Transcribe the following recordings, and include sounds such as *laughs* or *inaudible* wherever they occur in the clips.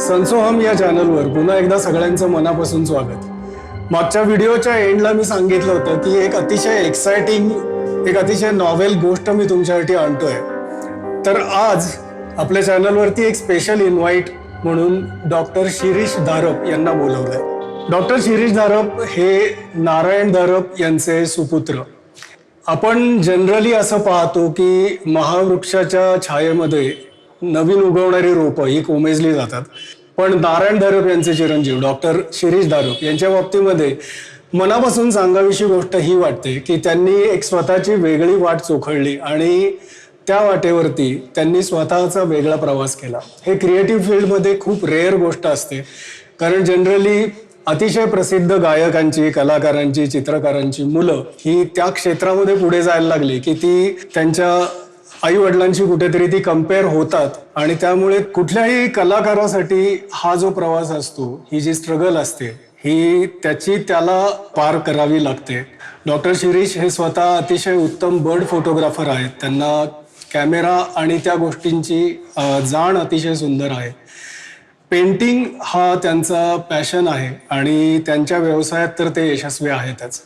सनसोहम या चॅनलवर पुन्हा एकदा सगळ्यांचं मनापासून स्वागत. मागच्या व्हिडिओच्या एंडला मी सांगितलं होतं की एक अतिशय एक्साइटिंग एक अतिशय नॉवेल गोष्ट मी तुमच्यासाठी आणतोय. तर आज आपल्या चॅनलवरती एक स्पेशल इन्व्हाइट म्हणून डॉक्टर शिरीष धारप यांना बोलवलंय. डॉक्टर शिरीष धारप हे नारायण धारप यांचे सुपुत्र. आपण जनरली असं पाहतो की महावृक्षाच्या छायेमध्ये नवीन उगवणारी रोपं ही कोमेजली जातात. पण नारायण धारप यांचे चिरंजीव डॉक्टर शिरीष धारप यांच्या बाबतीमध्ये मनापासून सांगावीशी गोष्ट ही वाटते की त्यांनी एक स्वतःची वेगळी वाट चोखळली आणि त्या वाटेवरती त्यांनी स्वतःचा वेगळा प्रवास केला. हे क्रिएटिव्ह फील्डमध्ये खूप रेअर गोष्ट असते. कारण जनरली अतिशय प्रसिद्ध गायकांची कलाकारांची चित्रकारांची मुलं ही त्या क्षेत्रामध्ये पुढे जायला लागली की ती त्यांच्या आई वडिलांशी कुठेतरी ती कंपेअर होतात आणि त्यामुळे कुठल्याही कलाकारासाठी हा जो प्रवास असतो ही जी स्ट्रगल असते ही त्याची त्याला पार करावी लागते. डॉक्टर शिरीष हे स्वतः अतिशय उत्तम बर्ड फोटोग्राफर आहेत. त्यांना कॅमेरा आणि त्या गोष्टींची जाण अतिशय सुंदर आहे. पेंटिंग हा त्यांचा पॅशन आहे आणि त्यांच्या व्यवसायात तर ते यशस्वी आहेतच.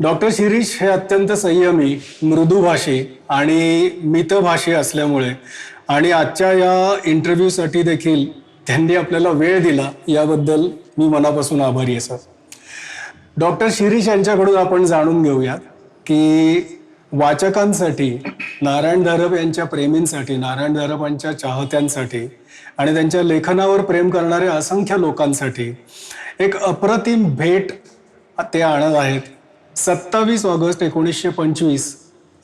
डॉक्टर शिरीष हे अत्यंत संयमी मृदुभाषी आणि मितभाषी असल्यामुळे आणि आजच्या या इंटरव्ह्यूसाठी देखील त्यांनी आपल्याला वेळ दिला याबद्दल मी मनापासून आभारी आहे सर डॉक्टर शिरीष यांच्याकडून आपण जाणून घेऊयात की वाचकांसाठी नारायण धरप यांच्या प्रेमींसाठी नारायण धरपांच्या चाहत्यांसाठी आणि त्यांच्या लेखनावर प्रेम करणाऱ्या असंख्य लोकांसाठी एक अप्रतिम भेट ते आणत आहेत. सत्तावीस ऑगस्ट एकोणीसशे पंचवीस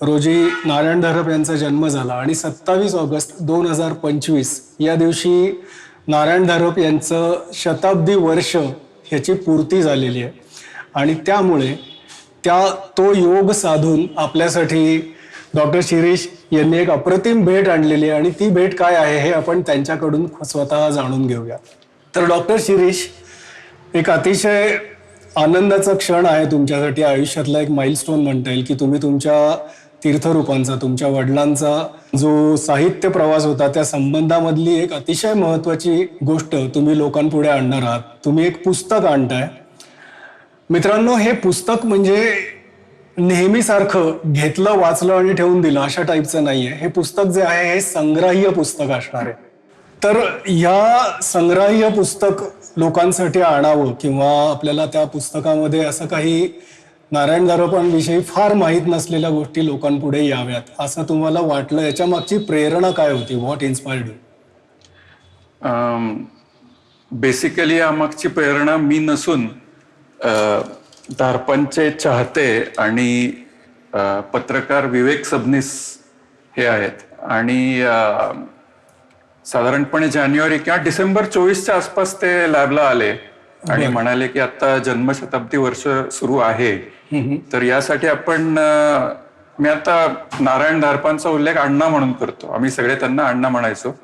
रोजी नारायण धरप यांचा जन्म झाला आणि सत्तावीस ऑगस्ट दोन हजार पंचवीस या दिवशी नारायण धरप यांचं शताब्दी वर्ष ह्याची पूर्ती झालेली आहे. आणि त्यामुळे त्या तो योग साधून आपल्यासाठी डॉक्टर शिरीष यांनी एक अप्रतिम भेट आणलेली आहे. आणि ती भेट काय आहे हे आपण त्यांच्याकडून स्वतः जाणून घेऊया. तर डॉक्टर शिरीष एक अतिशय आनंदाचा क्षण आहे तुमच्यासाठी. आयुष्यातला एक माइलस्टोन म्हणता येईल की तुम्ही तुमच्या तीर्थरूपांचा तुमच्या वडिलांचा जो साहित्य प्रवास होता त्या संबंधामधली एक अतिशय महत्वाची गोष्ट तुम्ही लोकांपुढे आणणार आहात. तुम्ही एक पुस्तक आणताय. मित्रांनो हे पुस्तक म्हणजे नेहमीसारखं घेतलं वाचलं आणि ठेवून दिलं अशा टाईपचं नाहीये. हे पुस्तक जे आहे हे संग्राह्य पुस्तक असणार आहे. तर या संग्राह्य पुस्तक लोकांसाठी आणावं किंवा आपल्याला त्या पुस्तकामध्ये असं काही नारायण दारोपांविषयी फार माहीत नसलेल्या गोष्टी लोकांपुढे याव्यात असं तुम्हाला वाटलं? याच्या मागची प्रेरणा काय होती? व्हॉट इन्स्पायर्ड यू बेसिकली यामागची प्रेरणा मी नसून दारपांचे चाहते आणि पत्रकार विवेक सबनीस हे आहेत. आणि साधारणपणे जानेवारी किंवा डिसेंबर चोवीसच्या आसपास ते लॅबला आले आणि म्हणाले की आता जन्मशताब्दी वर्ष सुरू आहे. तर यासाठी आपण मी आता नारायण धारपांचा उल्लेख अण्णा म्हणून करतो. आम्ही सगळे त्यांना अण्णा म्हणायचो.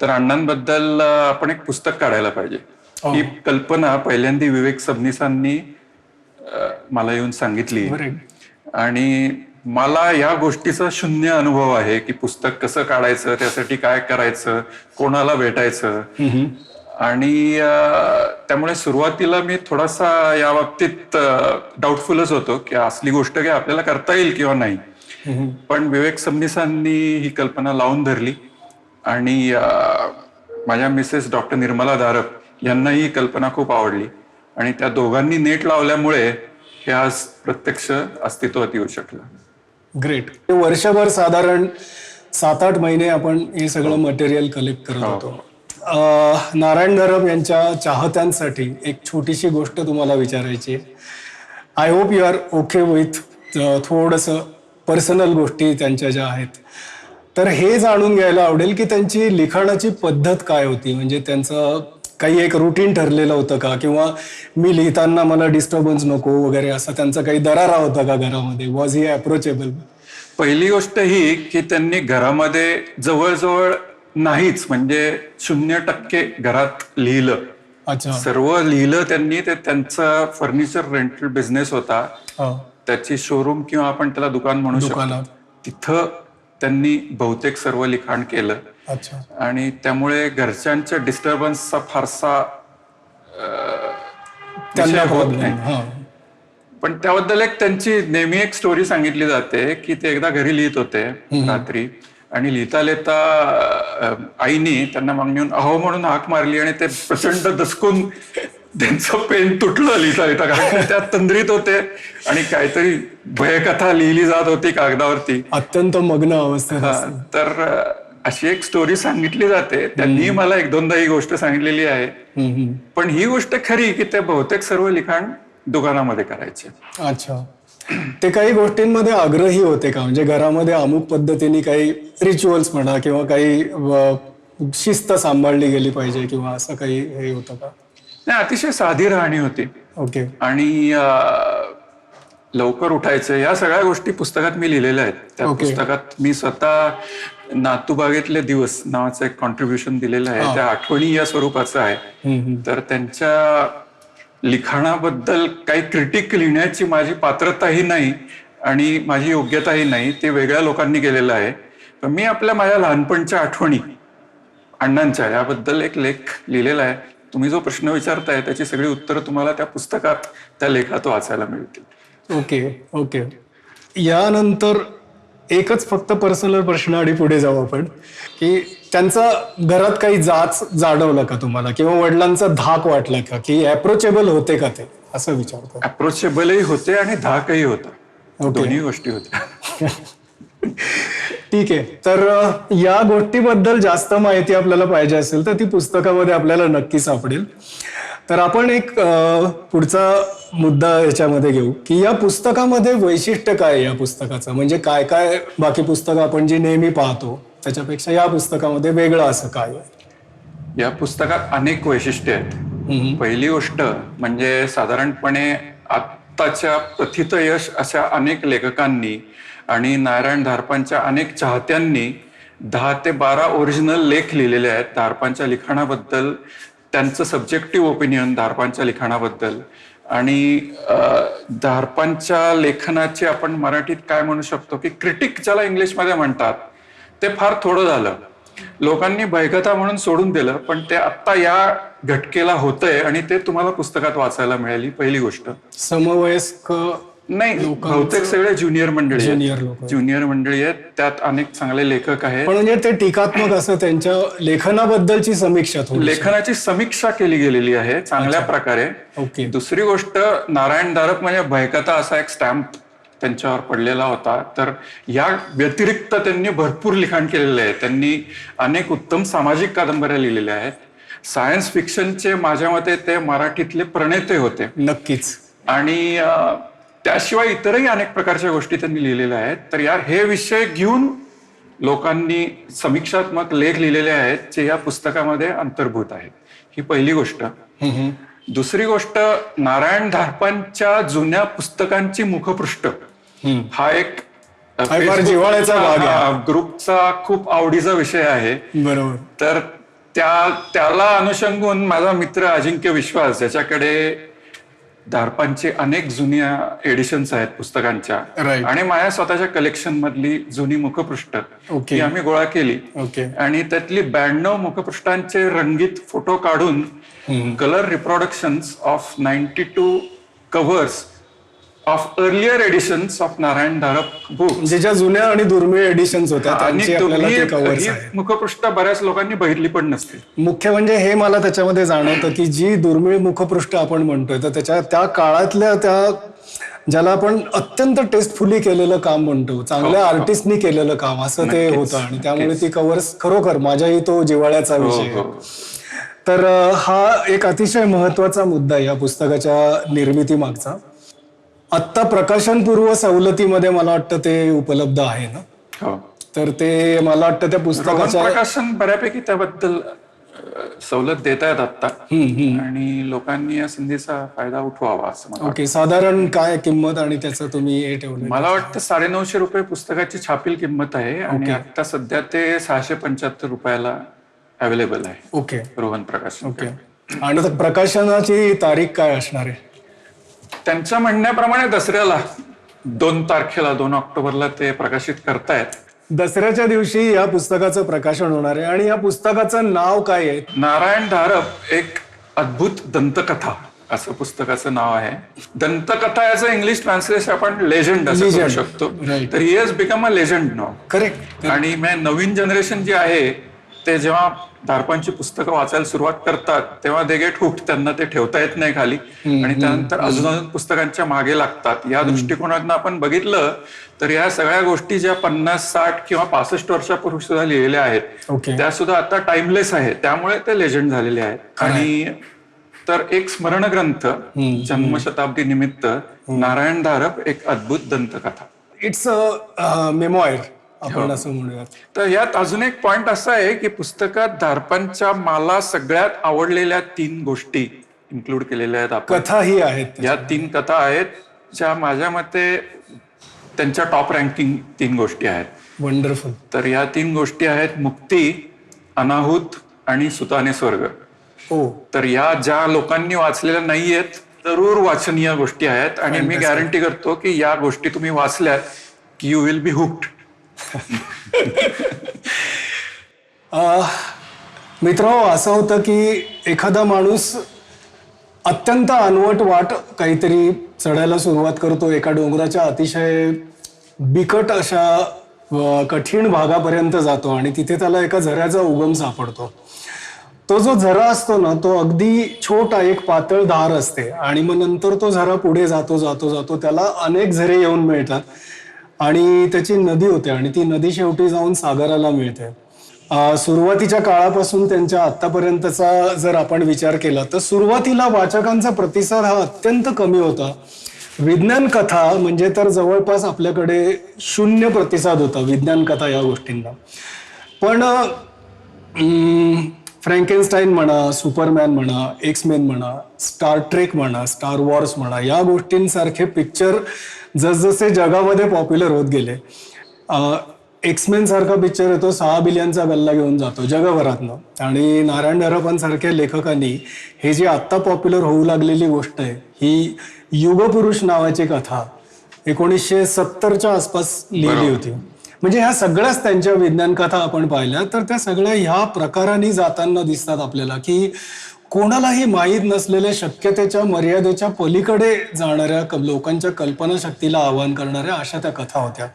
तर अण्णांबद्दल आपण एक पुस्तक काढायला पाहिजे. ही. कल्पना पहिल्यांदी विवेक सबनीसांनी मला येऊन सांगितली. आणि मला या गोष्टीचा शून्य अनुभव आहे की पुस्तक कसं काढायचं त्यासाठी काय करायचं कोणाला भेटायचं. आणि त्यामुळे सुरुवातीला मी थोडासा या बाबतीत डाऊटफुलच होतो की असली गोष्ट काही आपल्याला करता येईल किंवा नाही. पण विवेक सबनीसांनी ही कल्पना लावून धरली आणि माझ्या मिसेस डॉक्टर निर्मला धारप यांना ही कल्पना खूप आवडली. आणि त्या दोघांनी नेट लावल्यामुळे हे आज प्रत्यक्ष अस्तित्वात येऊ शकलं. ग्रेट वर्षभर साधारण सात आठ महिने आपण हे सगळं मटेरियल कलेक्ट करत होतो. अं, नारायण धरप यांच्या चाहत्यांसाठी एक छोटीशी गोष्ट तुम्हाला विचारायची I hope you are okay with थोडंसं पर्सनल गोष्टी त्यांच्या ज्या आहेत. तर हे जाणून घ्यायला आवडेल की त्यांची लिखाणाची पद्धत काय होती? म्हणजे त्यांचं काही एक रुटीन ठरलेलं होतं का? किंवा मी लिहिताना मला डिस्टर्बन्स नको वगैरे असं त्यांचा काही दरारा होता का घरामध्ये? वॉज ही अप्रोचेबल पहिली गोष्ट ही की त्यांनी घरामध्ये जवळजवळ नाहीच म्हणजे शून्य टक्के घरात लिहिलं. अच्छा. सर्व लिहिलं त्यांनी ते त्यांचा फर्निचर रेंटल बिझनेस होता. हा. त्याची शोरूम किंवा आपण त्याला दुकान म्हणू शकतो. तिथं त्यांनी बहुतेक सर्व लिखाण केलं. अच्छा. आणि त्यामुळे घरच्यांच्या डिस्टर्बन्सचा फारसा त्यांना होत नाही. पण त्याबद्दल एक त्यांची नेहमी एक स्टोरी सांगितली जाते की ते एकदा घरी लिहित होते रात्री. आणि लिहिता लिहिता आईनी त्यांना मागणी येऊन अहो म्हणून हाक मारली आणि ते प्रचंड दचकून त्यांचं पेन तुटलं लिहिता लिहिता कारण ते त्यात तंद्रीत होते आणि काहीतरी भयकथा लिहिली जात होती कागदावरती. अत्यंत मग्न अवस्थेत हा, असतात. तर अशी एक स्टोरी सांगितली जाते. त्यांनी मला एक दोनदा ही गोष्ट सांगितलेली आहे. हम्म, हम्म. पण ही गोष्ट खरी की ते बहुतेक सर्व लिखाण दुकानामध्ये करायचे. अच्छा. ते काही गोष्टींमध्ये आग्रही होते का? म्हणजे घरामध्ये अमुक पद्धतीने काही रिच्युअल्स म्हणा किंवा काही शिस्त सांभाळली गेली पाहिजे किंवा असं काही हे होतं का? नाही अतिशय साधी राहणी होती. ओके. आणि लवकर उठायचं या सगळ्या गोष्टी पुस्तकात मी लिहिलेल्या आहेत. त्या Okay. पुस्तकात मी स्वतः नातूबागेतले दिवस नावाचं एक कॉन्ट्रीब्युशन दिलेलं आहे. त्या आठवणी या स्वरूपाचं आहे. तर त्यांच्या लिखाणाबद्दल काही क्रिटिक लिहिण्याची माझी पात्रताही नाही आणि माझी योग्यताही नाही. ते वेगळ्या लोकांनी केलेलं आहे. पण मी आपल्या माझ्या लहानपणच्या आठवणी अण्णांच्या याबद्दल एक लेख लिहिलेला आहे. तुम्ही जो प्रश्न विचारताय त्याची सगळी उत्तरं तुम्हाला त्या पुस्तकात त्या लेखात वाचायला मिळतील. Okay okay. यानंतर एकच फक्त पर्सनल प्रश्न आणि पुढे जाऊ आपण की त्यांचा घरात काही जाच जाणवलं का तुम्हाला? किंवा वडिलांचा धाक वाटला का की अप्रोचेबल होते का ते? असं विचारतो. अप्रोचेबलही होते आणि धाकही होता. दोन्ही गोष्टी होत्या. *laughs* ठीक आहे. तर या गोष्टीबद्दल जास्त माहिती आपल्याला पाहिजे असेल तर ती पुस्तकामध्ये आपल्याला नक्की सापडेल. तर आपण एक पुढचा मुद्दा याच्यामध्ये घेऊ की या पुस्तकामध्ये वैशिष्ट्य काय या पुस्तकाचं? म्हणजे काय काय बाकी पुस्तकं आपण जी नेहमी पाहतो त्याच्यापेक्षा या पुस्तकामध्ये वेगळं असं काय आहे? या पुस्तकात अनेक वैशिष्ट्ये आहेत. पहिली गोष्ट म्हणजे साधारणपणे आत्ताच्या प्रथित यश अशा अनेक लेखकांनी आणि नारायण धारपांच्या अनेक चाहत्यांनी दहा ते बारा ओरिजिनल लेख लिहिलेले आहेत. धारपांच्या लिखाणाबद्दल त्यांचं सब्जेक्टिव्ह ओपिनियन धारपांच्या लिखाणाबद्दल. आणि धारपांच्या लेखनाची आपण मराठीत काय म्हणू शकतो की क्रिटिक ज्याला इंग्लिशमध्ये म्हणतात ते फार थोडं झालं. लोकांनी भयकथा म्हणून सोडून दिलं पण ते आत्ता या घटकेला होतंय आणि ते तुम्हाला पुस्तकात वाचायला मिळाली पहिली गोष्ट. समवयस्क नाही बहुतेक सगळे ज्युनियर मंडळी ज्युनियर लोक ज्युनियर मंडळी आहेत. त्यात अनेक चांगले लेखक आहेत. पण म्हणजे ते टीकात्मक असं त्यांच्या लेखनाबद्दलची समीक्षा लेखनाची समीक्षा केली गेलेली आहे चांगल्या प्रकारे. ओके. दुसरी गोष्ट नारायण दारक म्हणजे भयकथा असा एक स्टॅम्प त्यांच्यावर पडलेला होता. तर या व्यतिरिक्त त्यांनी भरपूर लिखाण केलेलं आहे. त्यांनी अनेक उत्तम सामाजिक कादंबऱ्या लिहिलेल्या आहेत. सायन्स फिक्शनचे माझ्या मते ते मराठीतले प्रणेते होते. नक्कीच. आणि त्याशिवाय इतरही अनेक प्रकारच्या गोष्टी त्यांनी लिहिलेल्या आहेत. तर या हे विषय घेऊन लोकांनी समीक्षात्मक लेख लिहिलेले आहेत जे या पुस्तकामध्ये अंतर्भूत आहेत. ही पहिली गोष्ट. दुसरी गोष्ट नारायण धारपांच्या जुन्या पुस्तकांची मुखपृष्ठ. हा. एक जिव्हाळ्याचा ग्रुपचा खूप आवडीचा विषय आहे. बरोबर. तर त्या त्याला अनुषंगून माझा मित्र अजिंक्य विश्वास ज्याच्याकडे धारपांचे अनेक जुन्या एडिशन्स आहेत पुस्तकांच्या. आणि माझ्या स्वतःच्या कलेक्शन मधली जुनी मुखपृष्ठ. ती आम्ही गोळा केली ओके आणि त्यातली ब्याण्णव मुखपृष्ठांचे रंगीत फोटो काढून colour reproductions of ninety two covers of earlier editions of Narayan Dharap book म्हणजे ज्या जुन्या आणि दुर्मिळ एडिशन्स होत्या त्यांची आपल्याला ते कव्हर्स ही आहेत. मुखपृष्ठ बऱ्याच लोकांनी बघितली पण नसतील मुख्य म्हणजे हे मला त्याच्यामध्ये जाणवतं की जी दुर्मिळ मुखपृष्ठ आपण म्हणतोय तर त्याच्या त्या काळातल्या त्या ज्याला आपण अत्यंत टेस्टफुली केलेलं काम म्हणतो चांगल्या आर्टिस्टनी केलेलं काम असं ते नक्कीच, होतं. आणि त्यामुळे ती कव्हर्स खरोखर माझ्याही तो जिव्हाळ्याचा विषय आहे. हो. तर अ, हा एक अतिशय महत्त्वाचा मुद्दा आहे या पुस्तकाच्या निर्मिती मागचा आत्ता प्रकाशनपूर्व सवलतीमध्ये मला वाटतं ते उपलब्ध आहे ना? हो. तर ते मला वाटतं त्या रोहन पुस्तकाच्या प्रकाशन बऱ्यापैकी त्याबद्दल अ, सवलत देत आहेत आता हम्म, हम्म. आणि लोकांनी या संधीचा फायदा उठवावा असं मला ओके साधारण काय किंमत आणि त्याचं तुम्ही हे ठेवलं? मला वाटतं साडेनऊशे रुपये पुस्तकाची छापील किंमत आहे आणि आता सध्या ते सहाशे पंच्याहत्तर रुपयाला अवेलेबल आहे. ओके. रोहन प्रकाशन. ओके. आणि आता प्रकाशनाची तारीख काय असणार आहे? त्यांच्या म्हणण्याप्रमाणे दसऱ्याला दोन तारखेला दोन ऑक्टोबरला ते प्रकाशित करतायत. दसऱ्याच्या दिवशी या पुस्तकाचं प्रकाशन होणार आहे. आणि या पुस्तकाचं नाव काय आहे? नारायण धारप एक अद्भुत दंतकथा असं पुस्तकाचं नाव आहे. दंतकथा याचं इंग्लिश ट्रान्सलेशन आपण लेजंड असं करू Legend. शकतो. Right. तर he has become a legend now correct आणि मग नवीन जनरेशन जी आहे ते जेव्हा धारपांची पुस्तकं वाचायला सुरुवात करतात तेव्हा दे गेट हुक त्यांना ते ठेवता येत नाही खाली. आणि त्यानंतर अजून अजून पुस्तकांच्या मागे लागतात. या दृष्टिकोनातून आपण बघितलं तर या सगळ्या गोष्टी ज्या पन्नास साठ किंवा पासष्ट वर्षापूर्वी सुद्धा लिहिलेल्या आहेत त्या सुद्धा आता टाइमलेस आहेत. त्यामुळे ते लेजंड झालेले आहेत. आणि तर एक स्मरण ग्रंथ जन्मशताब्दी निमित्त नारायण धारप एक अद्भुत दंतकथा. इट्स अ मेमॉयर आपण असं म्हणूयात. तर यात अजून एक पॉइंट असा आहे की पुस्तकात धारपांच्या मला सगळ्यात आवडलेल्या तीन गोष्टी इन्क्लूड केलेल्या आहेत आपण. कथाही आहेत या तीन कथा आहेत ज्या माझ्या मते त्यांच्या टॉप रँकिंग तीन गोष्टी आहेत. वंडरफुल तर या तीन गोष्टी आहेत मुक्ती अनाहूत आणि सुताने स्वर्ग. ओ. तर या ज्या लोकांनी वाचलेल्या नाहीयेत जरूर वाचनीय गोष्टी आहेत. आणि मी गॅरंटी करतो की या गोष्टी तुम्ही वाचल्यात की यू विल बी हुक्ड *laughs* मित्र असं होतं की एखादा माणूस अत्यंत अनवट वाट काहीतरी चढायला सुरुवात करतो. एका डोंगराच्या अतिशय बिकट अशा कठीण भागापर्यंत जातो आणि तिथे त्याला एका झऱ्याचा उगम सापडतो. तो जो झरा असतो ना तो अगदी छोटा एक पातळ धार असते आणि मग नंतर तो झरा पुढे जातो जातो जातो. त्याला अनेक झरे येऊन मिळतात. आणि त्याची नदी होते आणि ती नदी शेवटी जाऊन सागराला मिळते. सुरुवातीच्या काळापासून त्यांच्या आतापर्यंतचा जर आपण विचार केला तर सुरुवातीला वाचकांचा प्रतिसाद हा अत्यंत कमी होता. विज्ञान कथा म्हणजे तर जवळपास आपल्याकडे शून्य प्रतिसाद होता विज्ञान कथा या गोष्टींना. पण फ्रँकेनस्टाईन म्हणा सुपरमॅन म्हणा एक्समेन म्हणा स्टार ट्रेक म्हणा स्टार वॉर्स म्हणा या गोष्टींसारखे पिक्चर जसजसे जगामध्ये पॉप्युलर होत गेले एक्समेन सारखा पिक्चर येतो सहा बिलियनचा गल्ला घेऊन जातो जगभरातनं. आणि नारायण नरपन लेखकांनी हे जी आत्ता पॉप्युलर होऊ लागलेली गोष्ट आहे ही युगपुरुष नावाची कथा एकोणीसशे सत्तरच्या आसपास लिहिली होती. म्हणजे ह्या सगळ्याच त्यांच्या विज्ञान कथा आपण पाहिल्या तर त्या सगळ्या ह्या प्रकाराने जाताना दिसतात आपल्याला की कोणालाही माहीत नसलेल्या शक्यतेच्या मर्यादेच्या पलीकडे जाणाऱ्या लोकांच्या कल्पनाशक्तीला आवाहन करणाऱ्या अशा त्या कथा होत्या.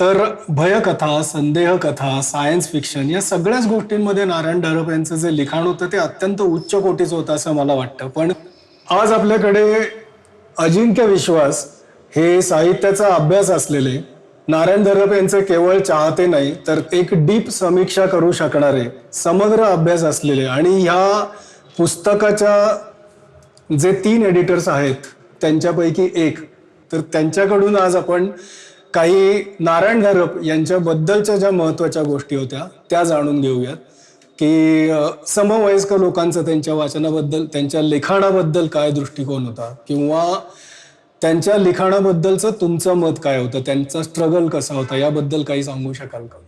तर भयकथा संदेह कथा सायन्स फिक्शन या सगळ्याच गोष्टींमध्ये नारायण डरप यांचं जे लिखाण होतं ते अत्यंत उच्च कोटीचं होतं असं मला वाटतं. पण आज आपल्याकडे अजिंक्य विश्वास हे साहित्याचा अभ्यास असलेले नारायण धरप यांचे केवळ चाहते नाही तर एक डीप समीक्षा करू शकणारे समग्र अभ्यास असलेले आणि ह्या पुस्तकाच्या जे तीन एडिटर्स आहेत त्यांच्यापैकी एक. तर त्यांच्याकडून आज आपण काही नारायण घरप यांच्याबद्दलच्या ज्या महत्त्वाच्या गोष्टी होत्या त्या जाणून घेऊयात. की समवयस्क लोकांचं त्यांच्या वाचनाबद्दल त्यांच्या लिखाणाबद्दल काय दृष्टिकोन होता? किंवा त्यांच्या लिखाणाबद्दलचं तुमचं मत काय होतं? त्यांचा स्ट्रगल कसा होता? याबद्दल काही सांगू शकाल का?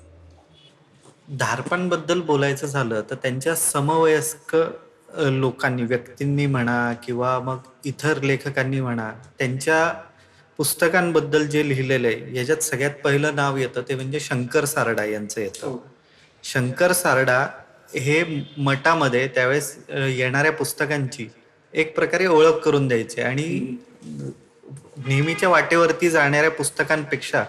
धारपांबद्दल बोलायचं झालं तर त्यांच्या समवयस्क लोकांनी व्यक्तींनी म्हणा किंवा मग इतर लेखकांनी म्हणा त्यांच्या पुस्तकांबद्दल जे लिहिलेलं आहे याच्यात सगळ्यात पहिलं नाव येतं ते म्हणजे शंकर सारडा यांचं येतं. शंकर सारडा हे मठामध्ये त्यावेळेस येणाऱ्या पुस्तकांची एक प्रकारे ओळख करून द्यायचे आणि नेहमीच्या वाटेवरती जाणाऱ्या पुस्तकांपेक्षा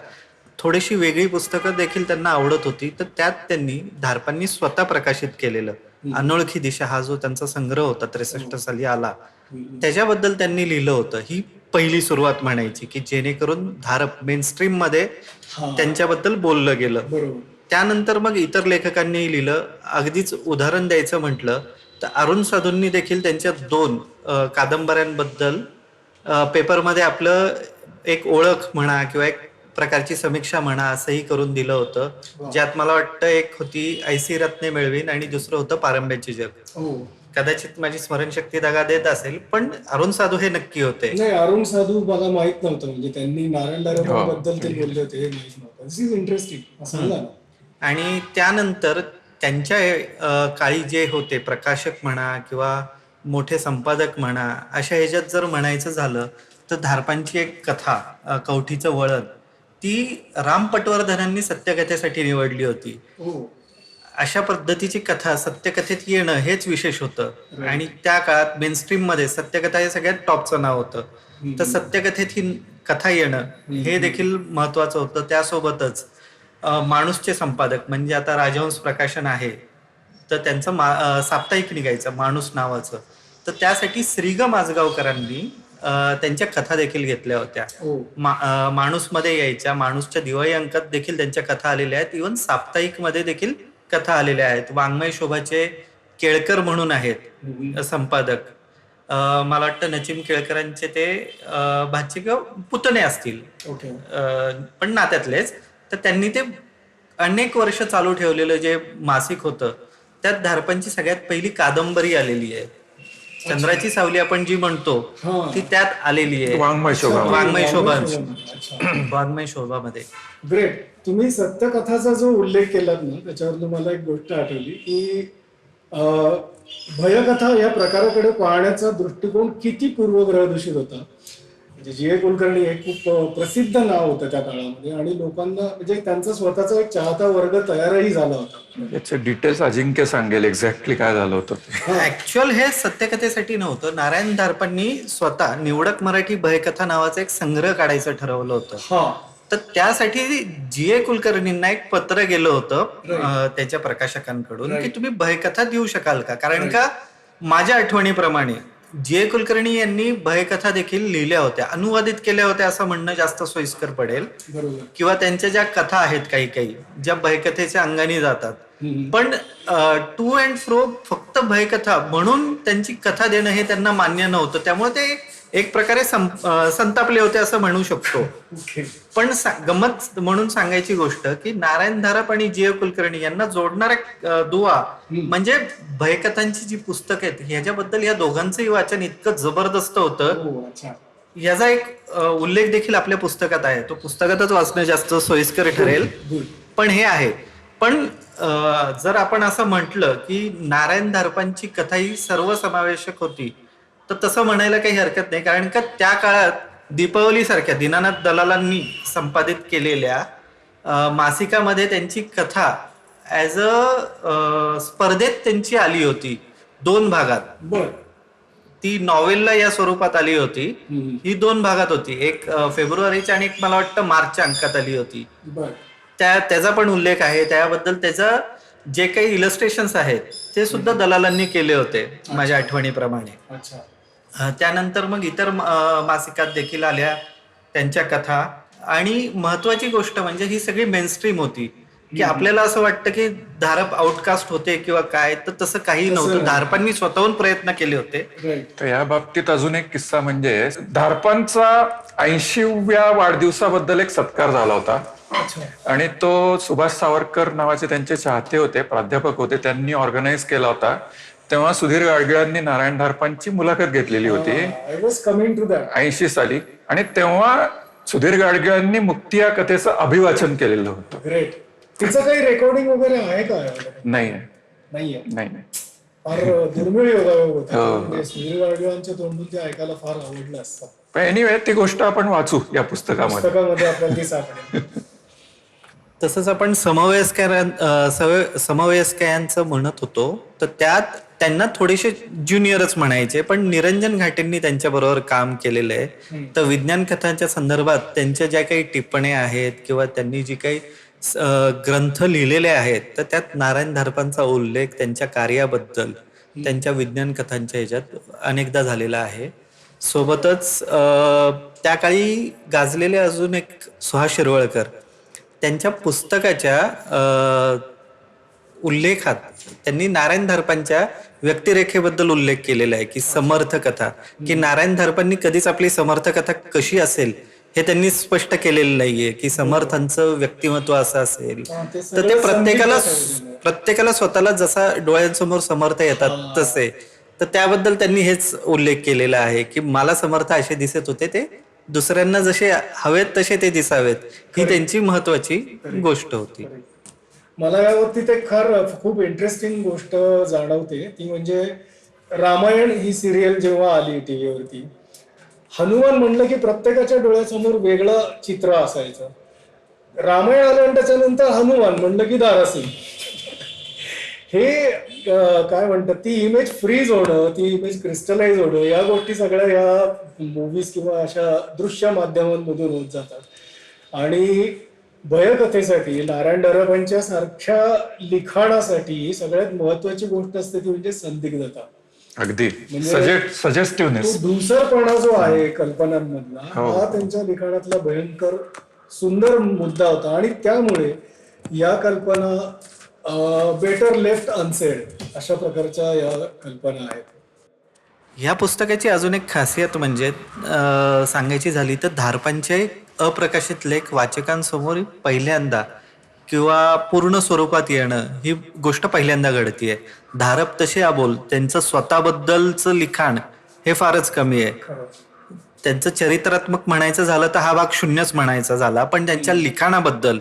थोडीशी वेगळी पुस्तकं देखील त्यांना आवडत होती तर त्यात त्यांनी धारपांनी स्वतः प्रकाशित केलेलं. अनोळखी दिशा हा जो त्यांचा संग्रह होता त्रेसष्ट साली आला. त्याच्याबद्दल त्यांनी लिहिलं होतं. ही पहिली सुरुवात म्हणायची की जेणेकरून धारप मेन स्ट्रीममध्ये त्यांच्याबद्दल बोललं गेलं. त्यानंतर मग इतर लेखकांनी लिहिलं. अगदीच उदाहरण द्यायचं म्हटलं तर अरुण साधूंनी देखील त्यांच्या दोन कादंबऱ्यांबद्दल पेपरमध्ये आपलं एक ओळख म्हणा किंवा एक प्रकारची समीक्षा म्हणा असंही करून दिलं होतं. ज्यात मला वाटतं एक होती ऐसी रत्ने मिळवीन आणि दुसरं होतं पारंब्याची जग. हो. कदाचित माझी स्मरणशक्ती दगा देत असेल पण अरुण साधू हे नक्की होते. नाही अरुण साधू मला माहीत नव्हतं. म्हणजे त्यांनी नारायणबद्दल ते बोलले होते हे माहीत नव्हतं. दिस इज इंटरेस्टिंग आणि त्यानंतर त्यांच्या काळी जे होते प्रकाशक म्हणा किंवा मोठे संपादक म्हणा अशा ह्याच्यात जर म्हणायचं झालं तर धारपांची एक कथा कवठीचं वळण ती राम पटवर्धनांनी सत्यकथेसाठी निवडली होती. हो. अशा पद्धतीची कथा सत्यकथेत येणं हेच विशेष होतं. आणि त्या काळात मेनस्ट्रीममध्ये सत्यकथा हे सगळ्यात टॉपचं नाव होतं. तर सत्यकथेत ही कथा येणं हे देखील महत्वाचं होतं. त्यासोबतच माणूसचे संपादक म्हणजे आता राजहंस प्रकाशन आहे तर त्यांचं साप्ताहिक निघायचं माणूस नावाचं. तर त्यासाठी श्रीग माझगावकरांनी अं, त्यांच्या कथा देखील घेतल्या होत्या. हो. मा, अं, माणूसमध्ये यायच्या माणूसच्या दिवाळी अंकात देखील त्यांच्या कथा आलेल्या आहेत. इव्हन साप्ताहिकमध्ये देखील कथा आलेल्या आहेत. वाङ्मय शोभाचे केळकर म्हणून आहेत संपादक. मला वाटतं नचिम केळकरांचे ते अं, भाचे किंवा पुतणे असतील. पण नात्यातलेच. तर त्यांनी ते अनेक वर्ष चालू ठेवलेलं जे मासिक होतं त्यात धारपांची सगळ्यात पहिली कादंबरी आलेली आहे. चंद्राची सावली आपण जी म्हणतो. ती त्यात आलेली आहे. वाङ्मय शोभा. वाङ्मय शोभा. वाङ्मय शोभामध्ये. ग्रेट. तुम्ही सत्यकथाचा जो उल्लेख केलात ना त्याच्यावर मला एक गोष्ट आठवली की अं, भयकथा या प्रकाराकडे पाहण्याचा दृष्टिकोन किती पूर्वग्रह दूषित होता? म्हणजे जी ए कुलकर्णी हे खूप प्रसिद्ध नाव होतं त्या काळामध्ये आणि लोकांना म्हणजे त्यांचा स्वतःचा एक चाहता वर्ग तयारही झाला होता. याचे डिटेल्स अजिंक्य सांगेल एक्झॅक्टली काय झालं होतं ऍक्च्युअल हे सत्यकथेसाठी नव्हतं. नारायण धारपांनी स्वतः निवडक मराठी भयकथा नावाचा एक संग्रह काढायचं ठरवलं होतं. हा. तर त्यासाठी जी ए कुलकर्णींना एक पत्र गेलं होतं त्याच्या प्रकाशकांकडून की तुम्ही भयकथा देऊ शकाल का? कारण का? माझ्या आठवणीप्रमाणे जी कुलकर्णी यांनी भयकथा देखील लिहिल्या होत्या अनुवादित केल्या होत्या असं म्हणणं जास्त सोयीस्कर पडेल. किंवा त्यांच्या ज्या कथा आहेत काही काही ज्या भयकथेच्या अंगाने जातात. पण टू अँड फ्रो फक्त भयकथा म्हणून त्यांची कथा देणं हे त्यांना मान्य नव्हतं. त्यामुळे ते एक प्रकारे संतापले होते असं म्हणू शकतो. पण गंमत म्हणून सांगायची गोष्ट की नारायण धारप आणि जी ए कुलकर्णी यांना जोडणारा दुवा म्हणजे भयकथांची जी पुस्तकं आहेत ह्याच्याबद्दल या दोघांचंही वाचन इतकं जबरदस्त होतं. हो याचा एक उल्लेख देखील आपल्या पुस्तकात आहे. तो पुस्तकातच वाचणं जास्त सोयीस्कर ठरेल. पण हे आहे. पण जर आपण असं म्हटलं की नारायण धारपांची कथा ही सर्वसमावेशक होती तर तसं म्हणायला काही हरकत नाही. कारण का त्या काळात दीपावली सारख्या दीनानाथ दलालांनी संपादित केलेल्या मासिकामध्ये त्यांची कथा ऍज अ स्पर्धेत त्यांची आली होती. दोन भागात. बर. ती नॉवेलला या स्वरूपात आली होती. ही दोन भागात होती. एक फेब्रुवारीच्या आणि एक मला वाटतं मार्चच्या अंकात आली होती. त्या त्याचा पण उल्लेख आहे. त्याबद्दल त्याचं जे काही इलस्ट्रेशन्स आहेत ते सुद्धा दलालांनी केले होते माझ्या आठवणीप्रमाणे. त्यानंतर मग इतर मासिकात देखील आल्या त्यांच्या कथा. आणि महत्वाची गोष्ट म्हणजे ही सगळी मेनस्ट्रीम होती. की आपल्याला असं वाटतं की धारप आउटकास्ट होते किंवा काय तर तसं काही नव्हतं. धारपांनी स्वतःहून प्रयत्न केले होते. तर या बाबतीत अजून एक किस्सा म्हणजे धारपांचा ऐंशीव्या वाढदिवसाबद्दल एक सत्कार झाला होता. आणि तो सुभाष सावरकर नावाचे त्यांचे चाहते होते प्राध्यापक होते त्यांनी ऑर्गनाईज केला होता. तेव्हा सुधीर गाडगिळांनी नारायण धारपांची मुलाखत घेतलेली होती. I was coming to that ऐंशी साली. आणि तेव्हा सुधीर गाडगिळांनी मुक्ती या कथेचं अभिवाचन केलेलं होतं. ग्रेट तिचं काही रेकॉर्डिंग वगैरे आहे का? नाही नाहीये. नाही नाही फार दुर्मिळ योगायोग होता. हो. म्हणजे सुधीर गाडगिळांच्या तोंडून ते ऐकायला फार आवडलं असतं. पण एनिवे ती गोष्ट आपण वाचू या पुस्तकामध्ये. पुस्तकामध्ये आपल्याला ती सापडेल. तसंच आपण समवयस्करां समवयस्कयांचं म्हणत होतो तर त्यात त्यांना थोडेसे ज्युनियरच म्हणायचे पण निरंजन घाटेंनी त्यांच्या बरोबर काम केलेलं आहे. तर विज्ञान कथांच्या संदर्भात त्यांच्या ज्या काही टिप्पण्या आहेत किंवा त्यांनी जी काही ग्रंथ लिहिलेले आहेत तर त्यात नारायण धारपांचा उल्लेख त्यांच्या कार्याबद्दल त्यांच्या विज्ञान कथांच्या ह्याच्यात अनेकदा झालेला आहे. सोबतच त्या काळी गाजलेले अजून एक सुहास शिरवळकर त्यांच्या पुस्तकाच्या उल्लेखात त्यांनी नारायण धारपांच्या व्यक्तिरेखेबद्दल उल्लेख केलेला आहे की समर्थ कथा की नारायण धारपांनी कधीच आपली समर्थ कथा कशी असेल हे त्यांनी स्पष्ट केलेलं नाहीये की समर्थांचं व्यक्तिमत्व असं असेल. तर ते प्रत्येकाला. प्रत्येकाला स्वतःला जसा डोळ्यांसमोर समर्थ येतात तसे तर त्याबद्दल त्यांनी हेच उल्लेख केलेला आहे की मला समर्थ असे दिसत होते ते दुसऱ्यांना जसे हवेत तसे ते दिसावेत ही त्यांची महत्वाची गोष्ट होती. मला यावरती ते खर खूप इंटरेस्टिंग गोष्ट जाणवते. ती म्हणजे रामायण ही सिरियल जेव्हा आली टीव्हीवरती हनुमान म्हणलं की प्रत्येकाच्या डोळ्यासमोर वेगळं चित्र असायचं. रामायण आलं आणि त्याच्यानंतर हनुमान म्हणलं की दारासिंग. *laughs* हे काय म्हणतात ती इमेज फ्रीज होणं ती इमेज क्रिस्टलाइज होणं या गोष्टी सगळ्या या मूवीज किंवा अशा दृश्य माध्यमांमधून होत जातात. आणि भयकथेसाठी नारायण डरबांच्या सारख्या लिखाणासाठी सगळ्यात महत्वाची गोष्ट असते ती म्हणजे संदिग्धता. अगदी. म्हणजे- सजेस्टिव्हनेस धुसरपणा जो आहे कल्पनांमधला हो. हा. त्यांच्या लिखाणातला भयंकर सुंदर मुद्दा होता आणि त्यामुळे या कल्पना बेटर लेफ्ट अनसेड अशा प्रकारच्या या कल्पना आहेत. या पुस्तकाची अजून एक खासियत म्हणजे सांगायची झाली तर धारपांचे अप्रकाशित लेख वाचकांसमोर पहिल्यांदा किंवा पूर्ण स्वरूपात येणं ही गोष्ट पहिल्यांदा घडतीये. धारप तसे अबोल त्यांचं स्वतःबद्दलचं लिखाण हे फारच कमी आहे. त्यांचं चरित्रात्मक म्हणायचं झालं तर हा भाग शून्यच म्हणायचा झाला पण त्यांच्या लिखाणाबद्दल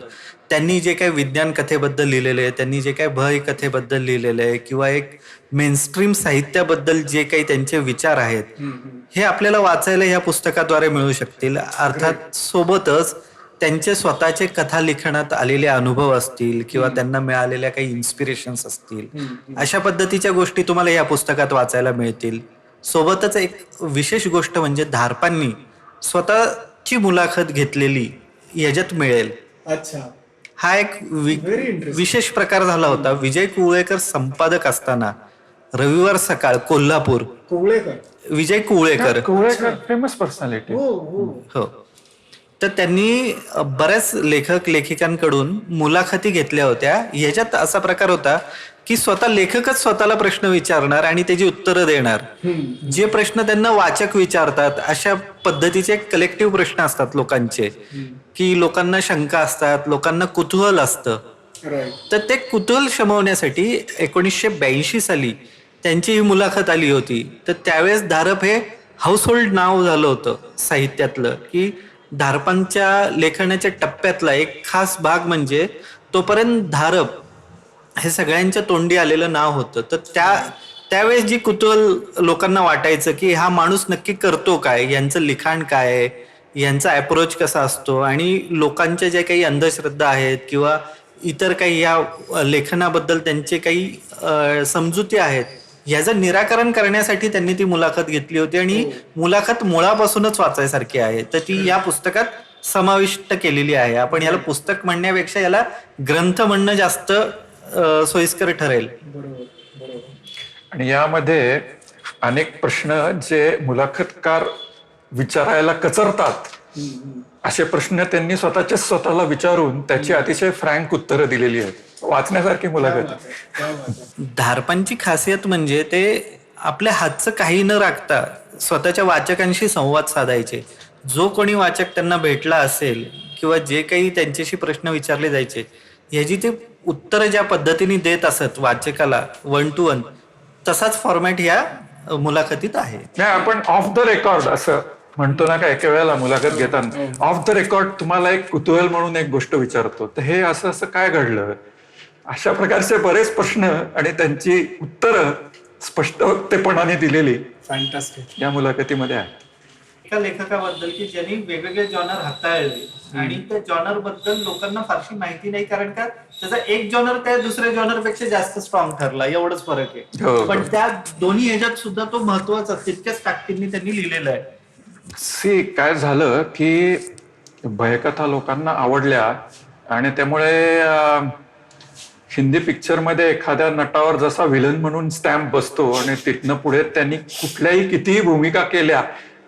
त्यांनी जे काही विज्ञान कथेबद्दल लिहिलेलं आहे त्यांनी जे काही भय कथेबद्दल लिहिलेलं आहे किंवा एक मेनस्ट्रीम साहित्याबद्दल जे काही त्यांचे विचार आहेत हे आपल्याला वाचायला या पुस्तकाद्वारे मिळू शकतील. अर्थात सोबतच त्यांचे स्वतःचे कथा लिखाणात आलेले अनुभव असतील किंवा त्यांना मिळालेल्या काही इन्स्पिरेशन्स असतील. अशा पद्धतीच्या गोष्टी तुम्हाला या पुस्तकात वाचायला मिळतील. सोबतच एक विशेष गोष्ट म्हणजे धारपांनी स्वतःची मुलाखत घेतलेली याच्यात मिळेल. अच्छा. हा एक. विशेष प्रकार झाला होता. विजय कुवळेकर संपादक असताना रविवार सकाळ कोल्हापूर. कुवळेकर. विजय कुवळेकर. फेमस पर्सनॅलिटी हो हो. हो. तर त्यांनी बऱ्याच लेखक लेखिकांकडून मुलाखती घेतल्या होत्या. याच्यात असा प्रकार होता की स्वतः लेखकच स्वतःला प्रश्न विचारणार आणि त्याची उत्तरं देणार. जे प्रश्न त्यांना वाचक विचारतात अशा पद्धतीचे कलेक्टिव्ह प्रश्न असतात लोकांचे. की लोकांना शंका असतात लोकांना कुतूहल असतं. तर ते कुतूहल शमवण्यासाठी एकोणीसशे ब्याऐंशी साली त्यांची ही मुलाखत आली होती. तर त्यावेळेस धारप हे हाऊसहोल्ड नाव झालं होतं साहित्यातलं की धारपांच्या लेखनाच्या टप्प्यातला एक खास भाग म्हणजे तोपर्यंत धारप हे सगळ्यांच्या तोंडी आलेलं नाव होतं. तर त्या त्यावेळेस जी कुतूहल लोकांना वाटायचं की हा माणूस नक्की करतो काय? यांचं लिखाण काय? यांचा अप्रोच कसा असतो? आणि लोकांच्या ज्या काही अंधश्रद्धा आहेत किंवा इतर काही या लेखनाबद्दल त्यांचे काही समजुती आहेत याचं निराकरण करण्यासाठी त्यांनी ती मुलाखत घेतली होती आणि मुलाखत मुळापासूनच वाचायसारखी आहे. तर ती या पुस्तकात समाविष्ट केलेली आहे. आपण याला पुस्तक म्हणण्यापेक्षा याला ग्रंथ म्हणणं जास्त अ, सोयीस्कर ठरेल. आणि यामध्ये अनेक प्रश्न जे मुलाखतकार विचारायला कचरतात असे प्रश्न त्यांनी स्वतःचे स्वतःला विचारून त्याची अतिशय फ्रँक उत्तरं दिलेली आहेत. वाचण्यासारखी मुलाखत. आहे. धारपांची खासियत म्हणजे ते आपल्या हातचं काही न राखता स्वतःच्या वाचकांशी संवाद साधायचे. जो कोणी वाचक त्यांना भेटला असेल किंवा जे काही त्यांच्याशी प्रश्न विचारले जायचे याची ते उत्तरं ज्या पद्धतीने देत असत वाचकाला वन टू वन तसाच फॉर्मॅट अ, मुलाखतीत आहे. नाही आपण ऑफ द रेकॉर्ड असं म्हणतो ना का एका वेळेला मुलाखत घेताना. ऑफ द रेकॉर्ड तुम्हाला एक कुतूहल म्हणून एक गोष्ट विचारतो. तर हे असं असं काय घडलं? अशा प्रकारचे बरेच प्रश्न आणि त्यांची उत्तरं स्पष्टतेपणाने दिलेली फॅन्टास्टिक या मुलाखतीमध्ये आहे एका लेखकाबद्दल की ज्यांनी वेगवेगळे जॉनर हाताळले. आणि त्या जॉनरबद्दल लोकांना फारशी माहिती नाही कारण का त्याचा एक जॉनर त्या दुसऱ्या जॉनरपेक्षा जास्त स्ट्रॉंग ठरला. एवढंच फरक हो, आहे. हो. पण त्या दोन्ही ह्याच्यात सुद्धा तो महत्त्वाचा तितक्याच ताकदीने त्यांनी लिहिलेला आहे. सी काय झालं की भयकथा लोकांना आवडल्या आणि त्यामुळे हिंदी पिक्चरमध्ये एखाद्या नटावर जसा विलन म्हणून स्टॅम्प बसतो आणि तिथनं पुढे त्यांनी कुठल्याही कितीही भूमिका केल्या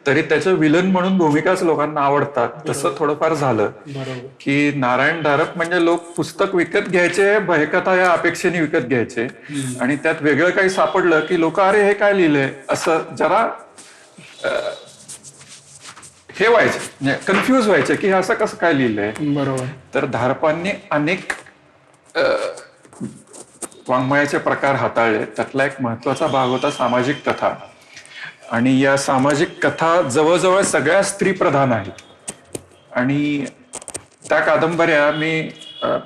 तरी त्याचं विलन म्हणून भूमिकाच लोकांना आवडतात. तसं थोडंफार झालं. की नारायण धारक म्हणजे लोक पुस्तक विकत घ्यायचे भयकथा या अपेक्षेने विकत घ्यायचे. आणि त्यात वेगळं काही सापडलं की लोक अरे हे काय लिहिलंय? असं जरा हे व्हायचे. म्हणजे कन्फ्युज व्हायचे की असं कसं काय लिहिलंय. बरोबर. तर धारपांनी अनेक वाङ्मयाचे प्रकार हाताळले. त्यातला एक महत्त्वाचा भाग होता सामाजिक कथा आणि या सामाजिक कथा जवळजवळ सगळ्या स्त्री प्रधान आहेत. आणि त्या कादंबऱ्या मी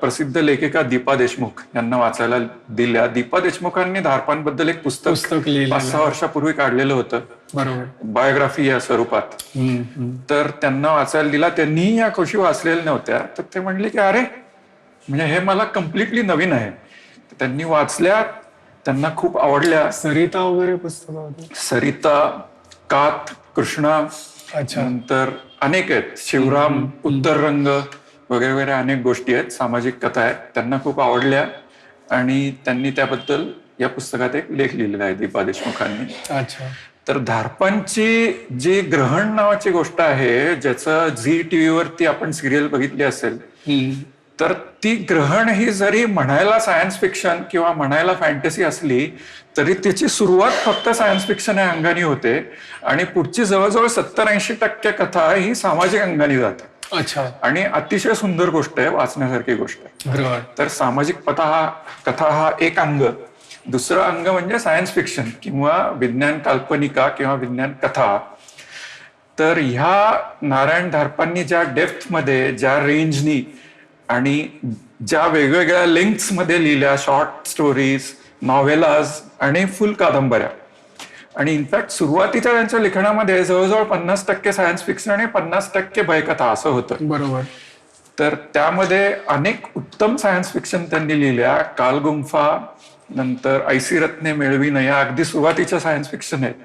प्रसिद्ध लेखिका दीपा देशमुख यांना वाचायला दिल्या. दीपा देशमुखांनी धारपांबद्दल एक पुस्तक पाच सहा वर्षापूर्वी काढलेलं होतं. बरोबर. बायोग्राफी या स्वरूपात. तर त्यांना वाचायला दिला. त्यांनीही या गोष्टी वाचलेल्या नव्हत्या. तर ते म्हणले की अरे म्हणजे हे मला कम्प्लिटली नवीन आहे. त्यांनी वाचल्या. त्यांना खूप आवडल्या सरिता वगैरे पुस्तक होती. सरिता कात कृष्णा अच्छा. नंतर अनेक आहेत. शिवराम उत्तर रंग वगैरे वगैरे अनेक गोष्टी आहेत. सामाजिक कथा आहेत. त्यांना खूप आवडल्या. आणि त्यांनी त्याबद्दल या पुस्तकात एक लेख लिहिलेला आहे दीपा देशमुखांनी. अच्छा. तर धारपांची जी ग्रहण नावाची गोष्ट आहे ज्याचं झी टीव्हीवरती आपण सिरियल बघितली असेल. तर ती ग्रहण ही जरी म्हणायला सायन्स फिक्शन किंवा म्हणायला फॅन्टसी असली तरी त्याची सुरुवात फक्त सायन्स फिक्शन या अंगाने होते आणि पुढची जवळजवळ सत्तर ऐंशी टक्के कथा ही सामाजिक अंगाने जाते अच्छा. आणि अतिशय सुंदर गोष्ट आहे वाचण्यासारखी गोष्ट आहे. तर सामाजिक कथा हा कथा हा एक अंग. दुसरं अंग म्हणजे सायन्स फिक्शन किंवा विज्ञान काल्पनिका किंवा विज्ञान कथा. तर ह्या नारायण धारपांनी ज्या डेप्थमध्ये ज्या रेंजनी आणि ज्या वेगवेगळ्या लिंक्समध्ये लिहिल्या शॉर्ट स्टोरीज नॉव्हेलाज आणि फुल कादंबऱ्या. आणि इनफॅक्ट सुरुवातीच्या त्यांच्या लिखाणामध्ये जवळजवळ पन्नास टक्के सायन्स फिक्शन आणि पन्नास टक्के भयकथा असं होतं. बरोबर. तर त्यामध्ये अनेक उत्तम सायन्स फिक्शन त्यांनी लिहिल्या. कालगुंफा नंतर ऐसी रत्ने मिळवी या अगदी सुरुवातीच्या सायन्स फिक्शन आहेत.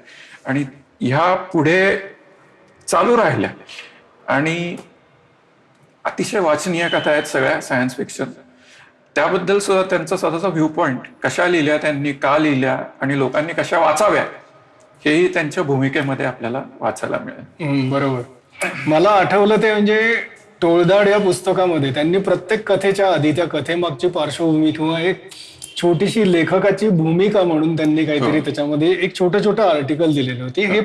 आणि ह्या पुढे चालू राहिल्या. आणि अतिशय वाचनीय कथा आहेत सगळ्या सायन्स फिक्शन त्याबद्दल सुद्धा त्यांचा स्वतःचा व्ह्यू पॉइंट कशा लिहिल्या त्यांनी का लिहिल्या आणि लोकांनी कशा वाचाव्या हेही त्यांच्या भूमिकेमध्ये आपल्याला वाचायला मिळेल. बरोबर. मला आठवलं ते म्हणजे टोळदाड या पुस्तकामध्ये. त्यांनी प्रत्येक कथेच्या आधी त्या कथेमागची पार्श्वभूमी किंवा एक छोटीशी लेखकाची भूमिका म्हणून त्यांनी काहीतरी त्याच्यामध्ये एक छोटं छोटं आर्टिकल दिलेलं होते. हे.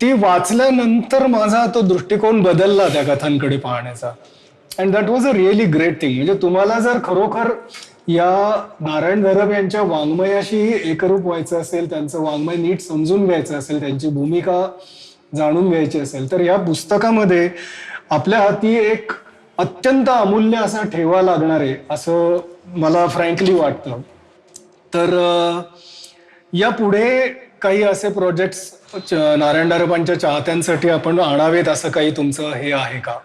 ती वाचल्यानंतर माझा तो दृष्टिकोन बदलला त्या कथांकडे पाहण्याचा. And that was a really great thing म्हणजे तुम्हाला जर खरोखर या नारायण धरब यांच्या वाङ्मयाशी एकरूप व्हायचं असेल त्यांचं वाङ्मय नीट समजून घ्यायचं असेल त्यांची भूमिका जाणून घ्यायची असेल तर या पुस्तकामध्ये आपल्या हाती एक अत्यंत अमूल्य असा ठेवा लागणार आहे असं मला फ्रँकली वाटतं. तर या पुढे काही असे प्रोजेक्ट्स नारायण डारपांच्या चाहत्यांसाठी आपण आणावेत असं काही तुमचं हे आहे का?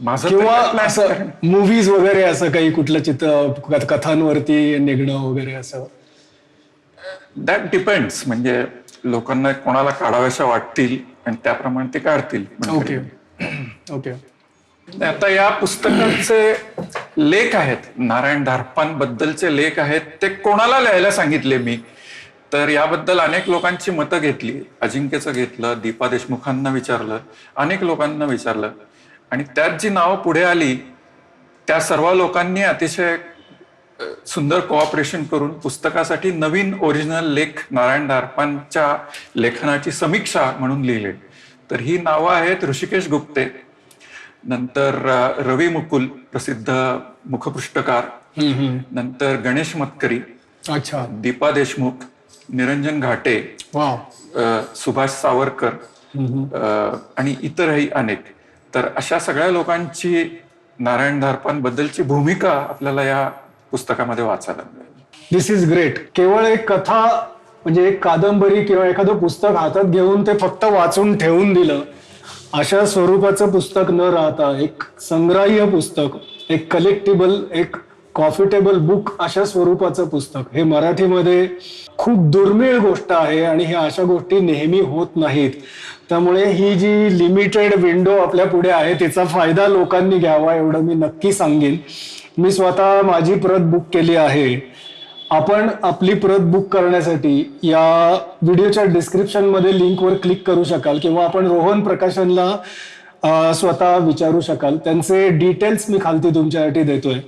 माझं किंवा असं? मूवीज वगैरे असं काही कुठलं चित्र कथांवरती निघणं वगैरे असं? दॅट डिपेंड्स म्हणजे लोकांना कोणाला काढाव्याशा वाटतील आणि त्याप्रमाणे ते काढतील ओके ओके *clears throat* आता या पुस्तकाचे लेख आहेत. नारायण धारपांबद्दलचे लेख आहेत. ते कोणाला लिहायला सांगितले मी? तर याबद्दल अनेक लोकांची मतं घेतली. अजिंक्यचं घेतलं दीपा देशमुखांना विचारलं अनेक लोकांना विचारलं. आणि त्यात जी नावं पुढे आली त्या सर्व लोकांनी अतिशय सुंदर कोऑपरेशन करून पुस्तकासाठी नवीन ओरिजिनल लेख नारायण धारपांच्या लेखनाची समीक्षा म्हणून लिहिले. तर ही नावं आहेत ऋषिकेश गुप्ते नंतर रवी मुकुल प्रसिद्ध मुखपृष्ठकार नंतर गणेश मतकरी अच्छा. दीपा देशमुख निरंजन घाटे सुभाष सावरकर आणि इतरही अनेक. तर अशा सगळ्या लोकांची नारायण धारपांबद्दलची भूमिका आपल्याला या पुस्तकामध्ये वाचायला मिळेल. दिस इज ग्रेट केवळ एक कथा म्हणजे एक कादंबरी किंवा एखादं पुस्तक हातात घेऊन ते फक्त वाचून ठेवून दिलं अशा स्वरूपाचं पुस्तक न राहता एक संग्राह्य पुस्तक एक कलेक्टेबल एक कॉफिटेबल बुक अशा स्वरूपाचं पुस्तक. हे मराठीमध्ये खूप दुर्मिळ गोष्ट आहे आणि ह्या अशा गोष्टी नेहमी होत नाहीत. त्यामुळे ही जी लिमिटेड विंडो आपल्या पुढे आहे त्याचा फायदा लोकांनी घ्यावा एवढं मी नक्की सांगेन. मी स्वतः माझी प्रत बुक केली आहे. आपण आपली प्रत बुक करण्यासाठी या व्हिडिओच्या डिस्क्रिप्शनमध्ये लिंकवर क्लिक करू शकाल किंवा आपण रोहन प्रकाशनला स्वतः विचारू शकाल. त्यांचे डिटेल्स मी खालती तुमच्यासाठी देतोय.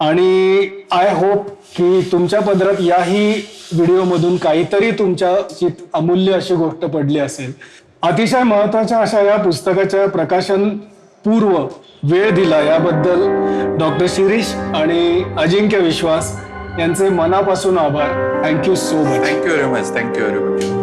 आणि आय होप की तुमच्या पदरात याही व्हिडिओमधून काहीतरी तुमच्या अमूल्य अशी गोष्ट पडली असेल. अतिशय महत्त्वाच्या अशा या पुस्तकाच्या प्रकाशन पूर्व वेळ दिला याबद्दल डॉक्टर शिरीष आणि अजिंक्य विश्वास यांचे मनापासून आभार. Thank you so much thank you very much thank you very much